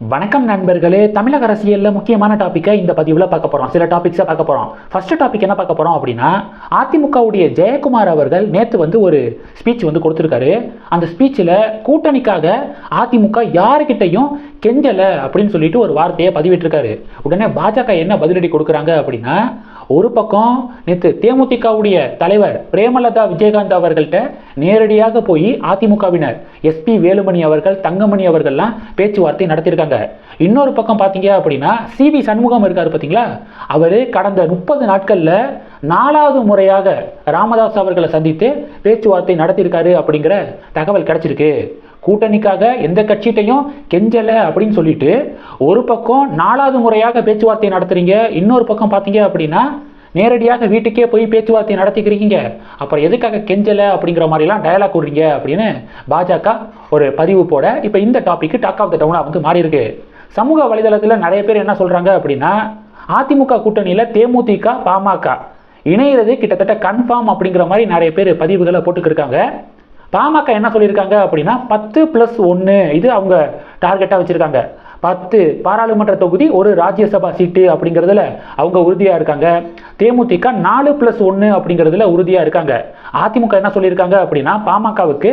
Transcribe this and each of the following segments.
வணக்கம் நண்பர்களே தமிழக அரசியலில் முக்கியமான டாப்பிக்கை இந்த பதிவில் பார்க்க போகிறோம் சில டாபிக்ஸை பார்க்க போகிறோம் ஃபஸ்ட்டு டாபிக் என்ன பார்க்க போகிறோம் அப்படின்னா அதிமுகவுடைய ஜெயக்குமார் அவர்கள் நேற்று வந்து ஒரு ஸ்பீச் வந்து கொடுத்துருக்காரு. அந்த ஸ்பீச்சில் கூட்டணிக்காக அதிமுக யாருக்கிட்டையும் கெஞ்சலை அப்படின்னு சொல்லிட்டு ஒரு வார்த்தையை பதிவிட்டிருக்காரு. உடனே பாஜக என்ன பதிலடி கொடுக்குறாங்க அப்படின்னா ஒரு பக்கம் நேற்று தேமுதிகவுடைய தலைவர் பிரேமலதா விஜயகாந்த் அவர்கள்ட்ட நேரடியாக போய் அதிமுகவினர் எஸ்பி வேலுமணி அவர்கள் தங்கமணி அவர்கள்லாம் பேச்சுவார்த்தை நடத்தியிருக்காங்க. இன்னொரு பக்கம் பார்த்தீங்க அப்படின்னா சிவி சண்முகம் இருக்கார் பார்த்தீங்களா அவர் கடந்த முப்பது நாட்களில் நாலாவது முறையாக ராமதாஸ் அவர்களை சந்தித்து பேச்சுவார்த்தை நடத்தியிருக்காரு அப்படிங்கிற தகவல் கிடைச்சிருக்கு. கூட்டணிக்காக எந்த கட்சிகிட்டையும் கெஞ்சலை அப்படின்னு சொல்லிட்டு ஒரு பக்கம் நாலாவது முறையாக பேச்சுவார்த்தை நடத்துறீங்க இன்னொரு பக்கம் பார்த்தீங்க அப்படின்னா நேரடியாக வீட்டுக்கே போய் பேச்சுவார்த்தை நடத்திக்கிறீங்க. அப்புறம் எதுக்காக கெஞ்சலை அப்படிங்கிற மாதிரிலாம் டயலாக் விடுறீங்க அப்படின்னு பாஜக ஒரு பதிவு போட இப்போ இந்த டாபிக் டாக் ஆஃப் த டவுனாக வந்து மாறி இருக்கு சமூக வலைதளத்தில் நிறைய பேர் என்ன சொல்கிறாங்க அப்படின்னா அதிமுக கூட்டணியில் தேமுதிக பாமக இணையிறது கிட்டத்தட்ட கன்ஃபார்ம் அப்படிங்கிற மாதிரி நிறைய பேர் பதிவுகளை போட்டுக்கிருக்காங்க பாமக என்ன சொல்லியிருக்காங்க அப்படின்னா பத்து ப்ளஸ் ஒன்று இது அவங்க டார்கெட்டாக வச்சுருக்காங்க. பத்து பாராளுமன்ற தொகுதி ஒரு ராஜ்யசபா சீட்டு அப்படிங்கிறதுல அவங்க உறுதியாக இருக்காங்க. தேமுதிக நாலு ப்ளஸ் ஒன்று அப்படிங்கிறதுல உறுதியாக இருக்காங்க. அதிமுக என்ன சொல்லியிருக்காங்க அப்படின்னா பாமகவுக்கு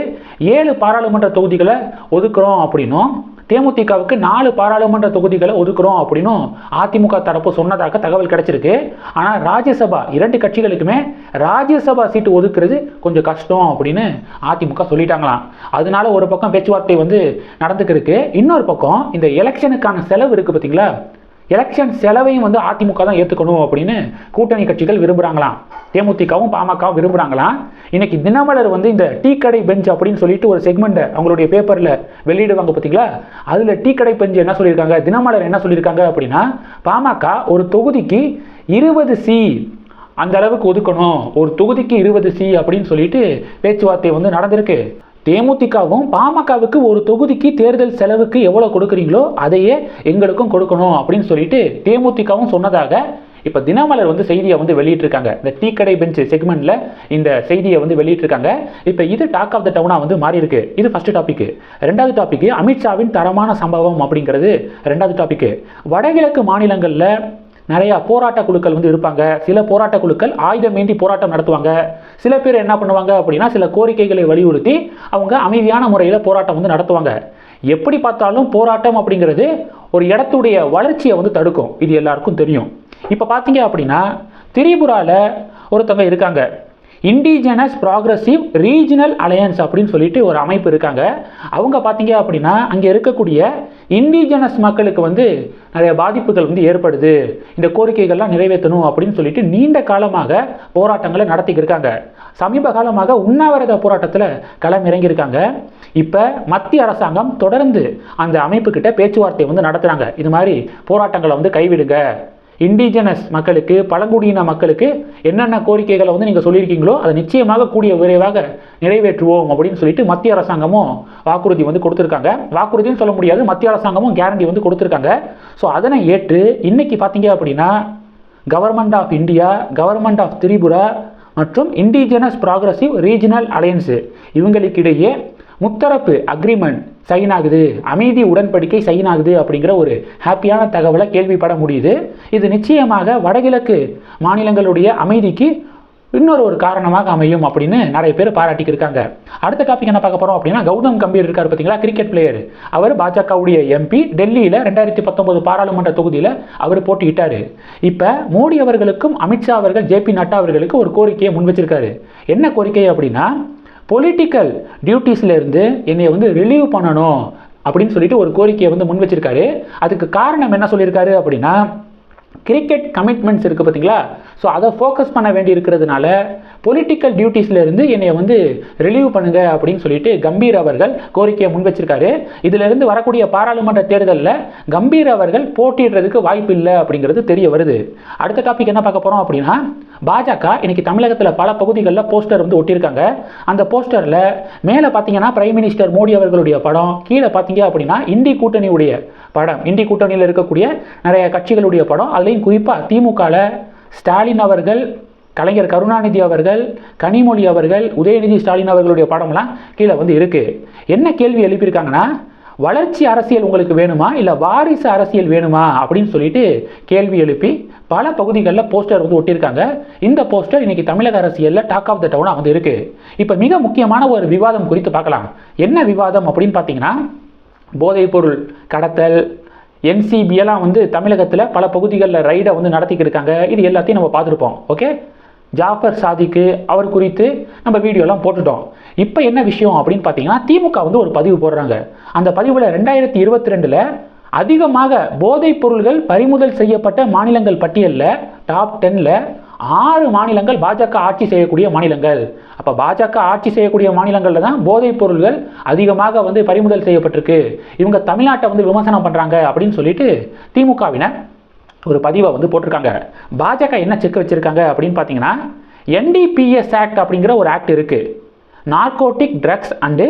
ஏழு பாராளுமன்ற தொகுதிகளை ஒதுக்குறோம் அப்படின்னும் தேமுதிகவுக்கு நாலு பாராளுமன்ற தொகுதிகளை ஒதுக்குறோம் அப்படின்னும் அதிமுக தரப்பு சொன்னதாக தகவல் கிடைச்சிருக்கு. ஆனால் ராஜ்யசபா இரண்டு கட்சிகளுக்குமே ராஜ்யசபா சீட்டு ஒதுக்குறது கொஞ்சம் கஷ்டம் அப்படின்னு அதிமுக சொல்லிட்டாங்களாம். அதனால ஒரு பக்கம் பேச்சுவார்த்தை வந்து நடந்துக்கிருக்கு. இன்னொரு பக்கம் இந்த எலெக்ஷனுக்கான செலவு இருக்குது பார்த்தீங்களா எலெக்ஷன் செலவையும் வந்து அதிமுக தான் ஏற்றுக்கணும் அப்படின்னு கூட்டணி கட்சிகள் விரும்புகிறாங்களாம் தேமுதிகவும் பாமகவும் விரும்புகிறாங்களாம் இன்னைக்கு தினமலர் வந்து இந்த டீ கடை பெஞ்ச் அப்படின்னு சொல்லிட்டு ஒரு செக்மெண்ட்டை அவங்களுடைய பேப்பரில் வெளியிடுவாங்க பார்த்தீங்களா அதில் டீ கடை பெஞ்ச் என்ன சொல்லியிருக்காங்க? தினமலர் என்ன சொல்லியிருக்காங்க அப்படின்னா பாமக ஒரு தொகுதிக்கு இருபது சி அந்த அளவுக்கு ஒதுக்கணும். ஒரு தொகுதிக்கு இருபது சி அப்படின்னு சொல்லிட்டு பேச்சுவார்த்தை வந்து நடந்திருக்கு. தேமுதிகவும் பாமகவுக்கு ஒரு தொகுதிக்கு தேர்தல் செலவுக்கு எவ்வளோ கொடுக்குறீங்களோ அதையே எங்களுக்கும் கொடுக்கணும் அப்படின்னு சொல்லிட்டு தேமுதிகவும் சொன்னதாக இப்போ தினமலர் வந்து செய்தியை வந்து வெளியிட்டிருக்காங்க. இந்த டீ கடை பெஞ்ச் செக்மெண்ட்ல இந்த செய்தியை வந்து வெளியிட்டிருக்காங்க. இப்போ இது டாக் ஆஃப் த டவுனாக வந்து மாறி இருக்கு இது ஃபர்ஸ்ட் டாபிக் ரெண்டாவது டாபிக் அமித்ஷாவின் தரமான சம்பவம் அப்படிங்கிறது ரெண்டாவது டாபிக் வடகிழக்கு மாநிலங்களில் நிறையா போராட்ட குழுக்கள் வந்து இருப்பாங்க. சில போராட்ட குழுக்கள் ஆயுதம் ஏந்தி போராட்டம் நடத்துவாங்க. சில பேர் என்ன பண்ணுவாங்க அப்படின்னா சில கோரிக்கைகளை வலியுறுத்தி அவங்க அமைதியான முறையில் போராட்டம் வந்து நடத்துவாங்க. எப்படி பார்த்தாலும் போராட்டம் அப்படிங்கிறது ஒரு இடத்துடைய வளர்ச்சியை வந்து தடுக்கும். இது எல்லாருக்கும் தெரியும். இப்போ பார்த்தீங்க அப்படின்னா திரிபுராவில் ஒருத்தவங்க இருக்காங்க. இண்டிஜினஸ் ப்ராக்ரஸிவ் ரீஜனல் அலையன்ஸ் அப்படின்னு சொல்லிட்டு ஒரு அமைப்பு இருக்காங்க. அவங்க பார்த்தீங்க அப்படின்னா அங்கே இருக்கக்கூடிய இண்டிஜினஸ் மக்களுக்கு வந்து நிறைய பாதிப்புகள் வந்து ஏற்படுது. இந்த கோரிக்கைகள்லாம் நிறைவேற்றணும் அப்படின்னு சொல்லிட்டு நீண்ட காலமாக போராட்டங்களை நடத்திக்கிருக்காங்க சமீப காலமாக உண்ணாவிரத போராட்டத்தில் களம் இறங்கியிருக்காங்க இப்போ மத்திய அரசாங்கம் தொடர்ந்து அந்த அமைப்புக்கிட்ட பேச்சுவார்த்தை வந்து நடத்துகிறாங்க இது மாதிரி போராட்டங்களை வந்து கைவிடுங்க. இண்டிஜினஸ் மக்களுக்கு பழங்குடியின மக்களுக்கு என்னென்ன கோரிக்கைகளை வந்து நீங்கள் சொல்லியிருக்கீங்களோ அதை நிச்சயமாக கூடிய விரைவாக நிறைவேற்றுவோம் அப்படின்னு சொல்லிட்டு மத்திய அரசாங்கமும் வாக்குறுதி வந்து கொடுத்துருக்காங்க. வாக்குறுதின்னு சொல்ல முடியாது மத்திய அரசாங்கமும் கேரண்டி வந்து கொடுத்துருக்காங்க. ஸோ அதனை ஏற்று இன்னைக்கு பார்த்தீங்க அப்படின்னா government of India government of Tripura மற்றும் இண்டிஜினஸ் ப்ராக்ரஸிவ் ரீஜனல் அலையன்ஸு இவங்களுக்கிடையே முத்தரப்பு அக்ரிமெண்ட் சைன் ஆகுது அமைதி உடன்படிக்கை சைன் ஆகுது அப்படிங்கிற ஒரு ஹாப்பியான தகவலை கேள்விப்பட முடியுது. இது நிச்சயமாக வடகிழக்கு மாநிலங்களுடைய அமைதிக்கு இன்னொரு ஒரு காரணமாக அமையும் அப்படின்னு நிறைய பேர் பாராட்டிக்கிருக்காங்க. அடுத்த டாபிக் என்ன பார்க்க போகிறோம் அப்படின்னா கௌதம் கம்பீர் இருக்கார் பார்த்தீங்களா? கிரிக்கெட் பிளேயர் அவர் பாஜகவுடைய எம்பி டெல்லியில் ரெண்டாயிரத்தி பத்தொன்பது பாராளுமன்ற தொகுதியில் அவர் போட்டியிட்டார். இப்போ மோடி அவர்களுக்கும் அமித்ஷா அவர்கள் ஜே பி நட்டா அவர்களுக்கு ஒரு கோரிக்கையை முன் வச்சிருக்காரு என்ன கோரிக்கை அப்படின்னா பொலிட்டிக்கல் டியூட்டிஸ்லேருந்து என்னை வந்து ரிலீவ் பண்ணணும் அப்படின்னு சொல்லிட்டு ஒரு கோரிக்கையை வந்து முன் வச்சிருக்காரு அதுக்கு காரணம் என்ன சொல்லியிருக்காரு அப்படின்னா கிரிக்கெட் கமிட்மெண்ட்ஸ் இருக்குது பார்த்தீங்களா? ஸோ அதை ஃபோக்கஸ் பண்ண வேண்டி இருக்கிறதுனால பொலிட்டிக்கல் டியூட்டிஸ்லேருந்து என்னை வந்து ரிலீவ் பண்ணுங்க அப்படின்னு சொல்லிட்டு கம்பீர் அவர்கள் கோரிக்கையை முன் வச்சிருக்காரு இதிலிருந்து வரக்கூடிய பாராளுமன்ற தேர்தலில் கம்பீர் அவர்கள் போட்டியிடுறதுக்கு வாய்ப்பு இல்லை அப்படிங்கிறது தெரிய வருது. அடுத்த டாபிக் என்ன பார்க்க போகிறோம் அப்படின்னா பாஜக இன்னைக்கு தமிழகத்தில் பல பகுதிகளில் போஸ்டர் வந்து ஒட்டியிருக்காங்க. அந்த போஸ்டரில் மேலே பார்த்தீங்கன்னா பிரைம் மினிஸ்டர் மோடி அவர்களுடைய படம் கீழே பார்த்தீங்க அப்படின்னா இந்தி கூட்டணியுடைய படம் இந்தி கூட்டணியில் இருக்கக்கூடிய நிறைய கட்சிகளுடைய படம் அதுலேயும் குறிப்பாக திமுகவில் ஸ்டாலின் அவர்கள் கலைஞர் கருணாநிதி அவர்கள் கனிமொழி அவர்கள் உதயநிதி ஸ்டாலின் அவர்களுடைய படம்லாம் கீழே வந்து இருக்குது என்ன கேள்வி எழுப்பியிருக்காங்கன்னா வளர்ச்சி அரசியல் உங்களுக்கு வேணுமா? இல்லை வாரிசு அரசியல் வேணுமா? அப்படின்னு சொல்லிட்டு கேள்வி எழுப்பி பல பகுதிகளில் போஸ்டர் வந்து ஒட்டியிருக்காங்க. இந்த போஸ்டர் இன்னைக்கு தமிழக அரசியலில் டாக் ஆஃப் த டவுனாக வந்து இருக்குது இப்போ மிக முக்கியமான ஒரு விவாதம் குறித்து பார்க்கலாம். என்ன விவாதம் அப்படின்னு பார்த்தீங்கன்னா போதைப்பொருள் கடத்தல் என்சிபியெல்லாம் வந்து தமிழகத்தில் பல பகுதிகளில் ரைடை வந்து நடத்திக்கிட்டு இருக்காங்க. இது எல்லாத்தையும் நம்ம பார்த்துருப்போம். ஓகே ஜாஃபர் சாதிக்கு அவர் குறித்து நம்ம வீடியோலாம் போட்டுட்டோம். இப்போ என்ன விஷயம் அப்படின்னு பார்த்தீங்கன்னா திமுக வந்து ஒரு பதிவு போடுறாங்க. அந்த பதிவில் ரெண்டாயிரத்தி இருபத்தி ரெண்டில் அதிகமாக போதைப் பொருள்கள் பறிமுதல் செய்யப்பட்ட மாநிலங்கள் பட்டியலில் டாப் டென்னில் ஆறு மாநிலங்கள் பாஜக ஆட்சி செய்யக்கூடிய மாநிலங்கள். அப்போ பாஜக ஆட்சி செய்யக்கூடிய மாநிலங்களில் தான் போதைப் பொருள்கள் அதிகமாக வந்து பறிமுதல் செய்யப்பட்டிருக்கு. இவங்க தமிழ்நாட்டை வந்து விமர்சனம் பண்ணுறாங்க அப்படின்னு சொல்லிட்டு திமுகவினர் ஒரு பதிவை வந்து போட்டிருக்காங்க. பாஜக என்ன செக் வச்சுருக்காங்க அப்படின்னு பார்த்தீங்கன்னா என்டிபிஎஸ் ஆக்ட் அப்படிங்கிற ஒரு ஆக்ட் இருக்குது narcotic drugs and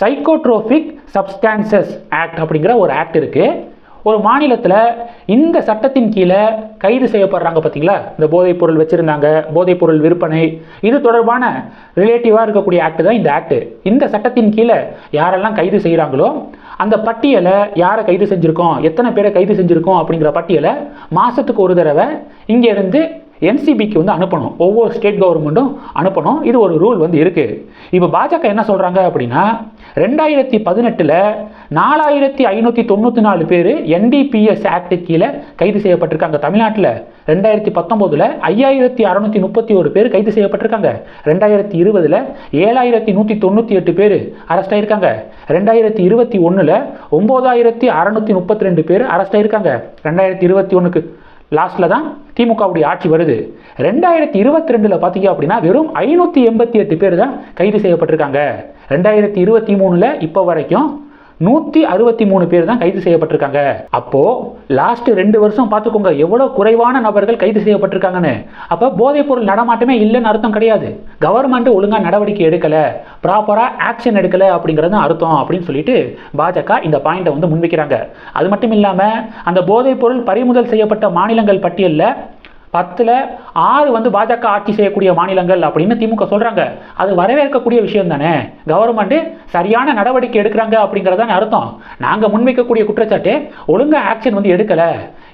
psychotropic substances act அப்படிங்கிற ஒரு ஆக்ட் இருக்குது ஒரு மாநிலத்தில் இந்த சட்டத்தின் கீழே கைது செய்யப்படுறாங்க பார்த்தீங்களா இந்த போதைப் பொருள் வச்சுருந்தாங்க போதைப் பொருள் விற்பனை இது தொடர்பான ரிலேட்டிவாக இருக்கக்கூடிய ஆக்ட் தான் இந்த ஆக்ட் இந்த சட்டத்தின் கீழே யாரெல்லாம் கைது செய்கிறாங்களோ அந்த பட்டியலை யாரை கைது செஞ்சுருக்கோம் எத்தனை பேரை கைது செஞ்சுருக்கோம் அப்படிங்கிற பட்டியலை மாதத்துக்கு ஒரு தடவை இங்கேருந்து என்சிபிக்கு வந்து அனுப்பணும். ஒவ்வொரு ஸ்டேட் கவர்மெண்ட்டும் அனுப்பணும். இது ஒரு ரூல் வந்து இருக்குது இப்போ பாஜக என்ன சொல்கிறாங்க அப்படின்னா ரெண்டாயிரத்தி பதினெட்டில் நாலாயிரத்தி ஐநூற்றி தொண்ணூற்றி நாலு பேர் என்டிபிஎஸ் ஆக்ட் கீழே கைது செய்யப்பட்டிருக்காங்க. தமிழ்நாட்டில் ரெண்டாயிரத்தி பத்தொம்போதில் ஐயாயிரத்தி அறநூற்றி முப்பத்தி ஒரு பேர் கைது செய்யப்பட்டிருக்காங்க. ரெண்டாயிரத்தி இருபதில் ஏழாயிரத்தி நூற்றி தொண்ணூற்றி எட்டு பேர் அரெஸ்ட் ஆயிருக்காங்க. ரெண்டாயிரத்தி இருபத்தி ஒன்றில் ஒம்போதாயிரத்தி அறநூற்றி முப்பத்தி ரெண்டு பேர் அரெஸ்ட் ஆயிருக்காங்க. ரெண்டாயிரத்தி இருபத்தி ஒன்றுக்கு லாஸ்ட்டில் தான் திமுகவுடைய ஆட்சி வருது. ரெண்டாயிரத்தி இருபத்தி ரெண்டில் பார்த்தீங்க அப்படின்னா வெறும் ஐநூற்றி எண்பத்தி எட்டு பேர் தான் கைது செய்யப்பட்டிருக்காங்க. ரெண்டாயிரத்தி இருபத்தி மூணில் இப்போ வரைக்கும் நூற்றி அறுபத்தி மூணு பேர் தான் கைது செய்யப்பட்டிருக்காங்க. அப்போது லாஸ்ட் ரெண்டு வருஷம் பார்த்துக்கோங்க எவ்வளோ குறைவான நபர்கள் கைது செய்யப்பட்டிருக்காங்கன்னு. அப்போ போதைப்பொருள் நடமாட்டமே இல்லைன்னு அர்த்தம் கிடையாது. கவர்மெண்ட் ஒழுங்காக நடவடிக்கை எடுக்கலை ப்ராப்பராக ஆக்ஷன் எடுக்கலை அப்படிங்கிறது தான் அர்த்தம் அப்படின்னு சொல்லிட்டு பாஜக இந்த பாயிண்டை வந்து முன்வைக்கிறாங்க. அது மட்டும் இல்லாமல் அந்த போதைப்பொருள் பறிமுதல் செய்யப்பட்ட மாநிலங்கள் பட்டியலில் பத்தில் ஆறு வந்து பாஜக ஆட்சி செய்யக்கூடிய மாநிலங்கள் அப்படின்னு திமுக சொல்கிறாங்க அது வரவேற்கக்கூடிய விஷயம் தானே. கவர்மெண்ட்டு சரியான நடவடிக்கை எடுக்கிறாங்க அப்படிங்கிறதான அர்த்தம். நாங்கள் முன்வைக்கக்கூடிய குற்றச்சாட்டு ஒழுங்காக ஆக்ஷன் வந்து எடுக்கலை.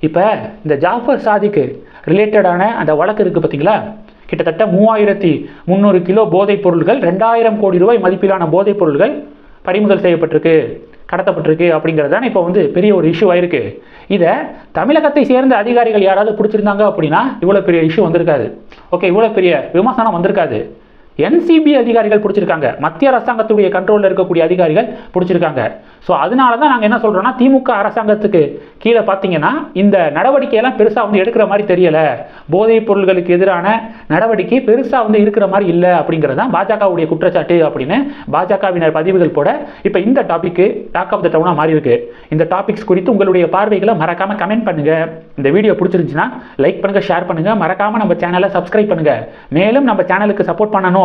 இப்போ இந்த ஜாஃபர் சாதிக்கு ரிலேட்டடான அந்த வழக்கு இருக்குது பார்த்தீங்களா கிட்டத்தட்ட மூவாயிரத்தி முந்நூறு கிலோ போதைப் பொருள்கள் ரெண்டாயிரம் கோடி ரூபாய் மதிப்பிலான போதைப் பொருள்கள் பறிமுதல் செய்யப்பட்டிருக்கு கடத்தப்பட்டிருக்கு அப்படிங்கிறது தான் இப்போ வந்து பெரிய ஒரு இஷ்யூ ஆயிருக்கு. இதை தமிழகத்தை சேர்ந்த அதிகாரிகள் யாராவது பிடிச்சிருந்தாங்க அப்படின்னா இவ்வளோ பெரிய இஷ்யூ வந்திருக்காது. ஓகே இவ்வளோ பெரிய விமர்சனம் வந்திருக்காது. என்சிபி அதிகாரிகள் பிடிச்சிருக்காங்க. மத்திய அரசாங்கத்துடைய கண்ட்ரோலில் இருக்கக்கூடிய அதிகாரிகள் பிடிச்சிருக்காங்க. ஸோ அதனால தான் நாங்கள் என்ன சொல்கிறோன்னா திமுக அரசாங்கத்துக்கு கீழே பார்த்தீங்கன்னா இந்த நடவடிக்கையெல்லாம் பெருசாக வந்து எடுக்கிற மாதிரி தெரியலை. போதைப் பொருள்களுக்கு எதிரான நடவடிக்கை பெருசாக வந்து இருக்கிற மாதிரி இல்லை அப்படிங்கிறது தான் பாஜகவுடைய குற்றச்சாட்டு அப்படின்னு பாஜகவினர் பதிவுகள் போட இப்போ இந்த டாபிக்கு டாக் ஆஃப் த டவுனாக மாறி இருக்கு. இந்த டாபிக்ஸ் குறித்து உங்களுடைய பார்வைகளை மறக்காமல் கமெண்ட் பண்ணுங்கள் இந்த வீடியோ பிடிச்சிருந்துச்சுன்னா லைக் பண்ணுங்கள் ஷேர் பண்ணுங்கள் மறக்காமல் நம்ம சேனலை சப்ஸ்கிரைப் பண்ணுங்கள் மேலும் நம்ம சேனலுக்கு சப்போர்ட் பண்ணணும்